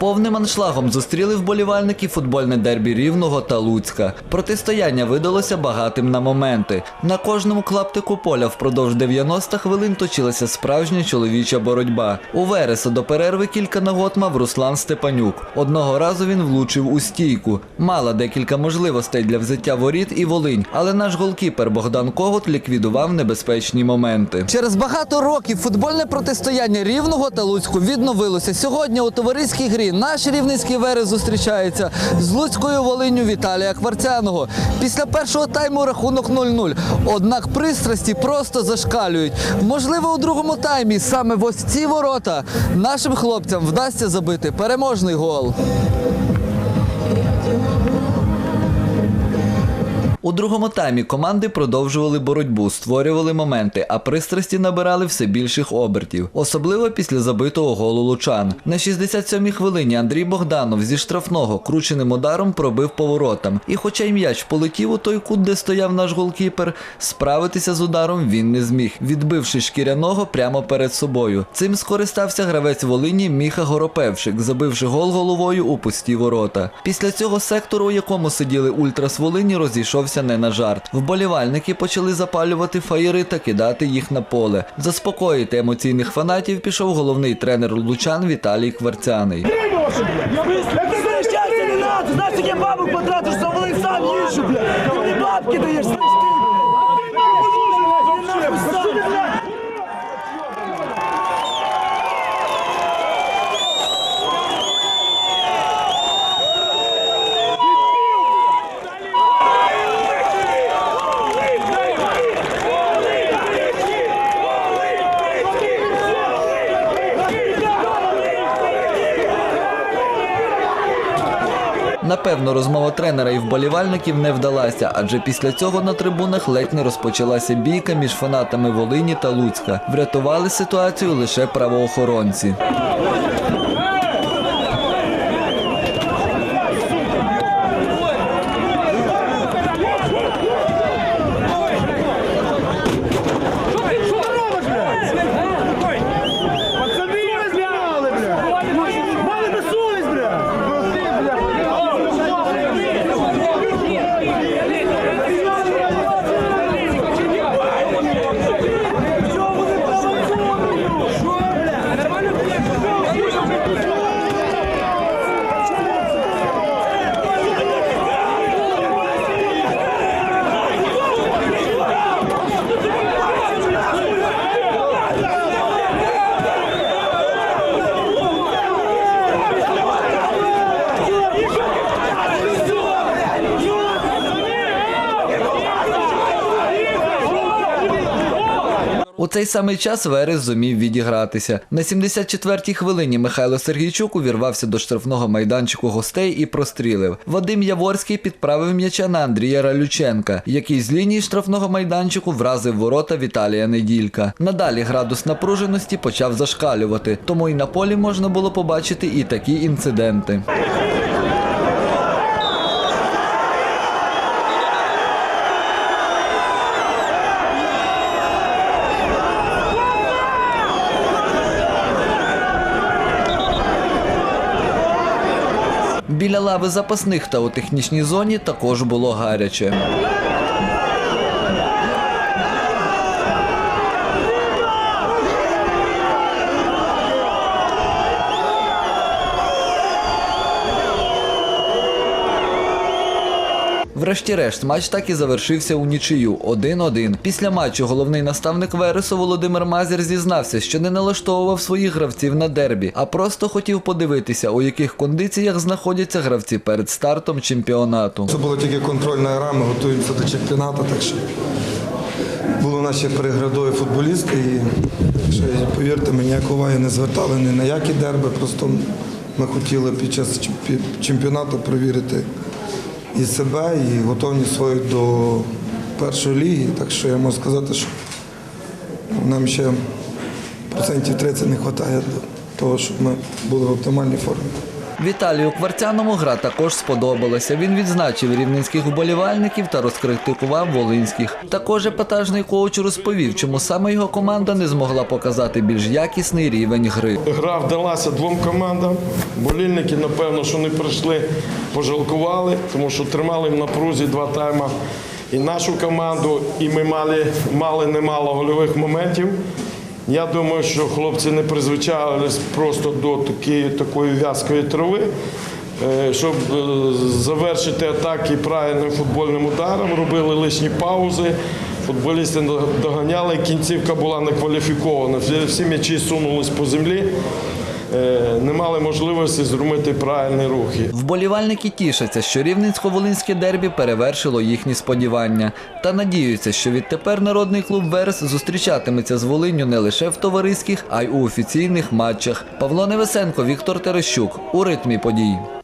Повним аншлагом зустріли вболівальники футбольне дербі Рівного та Луцька. Протистояння видалося багатим на моменти. На кожному клаптику поля впродовж 90 хвилин точилася справжня чоловіча боротьба. У Вереса до перерви кілька нагод мав Руслан Степанюк. Одного разу він влучив у стійку. Мала декілька можливостей для взяття воріт і Волинь, але наш голкіпер Богдан Когут ліквідував небезпечні моменти. Через багато років футбольне протистояння Рівного та Луцьку відновилося. Сьогодні у товариській грі наш рівницький верес зустрічається з Луцькою Волинню Віталія Кварцяного. Після першого тайму рахунок 0-0. Однак пристрасті просто зашкалюють. Можливо, у другому таймі саме в ось ці ворота нашим хлопцям вдасться забити переможний гол. У другому таймі команди продовжували боротьбу, створювали моменти, а пристрасті набирали все більших обертів, особливо після забитого голу лучан. На 67-й хвилині Андрій Богданов зі штрафного крученим ударом пробив поворотам. І хоча й м'яч полетів у той кут, де стояв наш голкіпер, справитися з ударом він не зміг, відбивши шкіряного прямо перед собою. Цим скористався гравець Волині Міха Горопевшик, забивши гол головою у пусті ворота. Після цього сектору, у якому сиділи ультрас Волині, розійшовся не на жарт. Вболівальники почали запалювати фаєри та кидати їх на поле. Заспокоїти емоційних фанатів пішов головний тренер лучан Віталій Кварцяний. Знаєш, я бабок потратиш, за волин сам їжу, бля. Ти мені бабки даєш, Напевно, розмова тренера і вболівальників не вдалася, адже після цього на трибунах ледь не розпочалася бійка між фанатами Волині та Луцька. Врятували ситуацію лише правоохоронці. У цей самий час Верес зумів відігратися. На 74-й хвилині Михайло Сергійчук увірвався до штрафного майданчику гостей і прострілив. Вадим Яворський підправив м'яча на Андрія Ралюченка, який з лінії штрафного майданчику вразив ворота Віталія Неділька. Надалі градус напруженості почав зашкалювати, тому і на полі можна було побачити і такі інциденти. Біля лави запасних та у технічній зоні також було гаряче. Врешті-решт, матч так і завершився у нічию 1-1. Після матчу головний наставник Вересу Володимир Мазір зізнався, що не налаштовував своїх гравців на дербі, а просто хотів подивитися, у яких кондиціях знаходяться гравці перед стартом чемпіонату. Це була тільки контрольна гра, ми готуємося до чемпіонату, так що були наші переградові футболісти. І що, повірте мені, ніяк уваги не звертали ні на які дерби. Просто ми хотіли під час чемпіонату перевірити і себе, і готовність свою до першої ліги. Так що я можу сказати, що нам ще процентів 30 не вистачає до того, щоб ми були в оптимальній формі. Віталію Кварцяному гра також сподобалася. Він відзначив рівненських вболівальників та розкритикував волинських. Також епатажний коуч розповів, чому саме його команда не змогла показати більш якісний рівень гри. Гра вдалася двом командам. Болільники, напевно, що не прийшли, пожалкували, тому що тримали в напрузі два тайма і нашу команду, і ми мали, мали немало гольових моментів. Я думаю, що хлопці не призвичайлись просто до такої, такої в'язкої трави. Е, Щоб е, завершити атаки правильним футбольним ударом, робили лишні паузи. Футболісти доганяли, кінцівка була не кваліфікована. Всі- м'ячі сунулись по землі, не мали можливості зробити правильні рухи. Вболівальники тішаться, що рівненсько-волинське дербі перевершило їхні сподівання та надіються, що відтепер народний клуб Верс зустрічатиметься з Волинню не лише в товариських, а й у офіційних матчах. Павло Невесенко, Віктор Терещук у ритмі подій.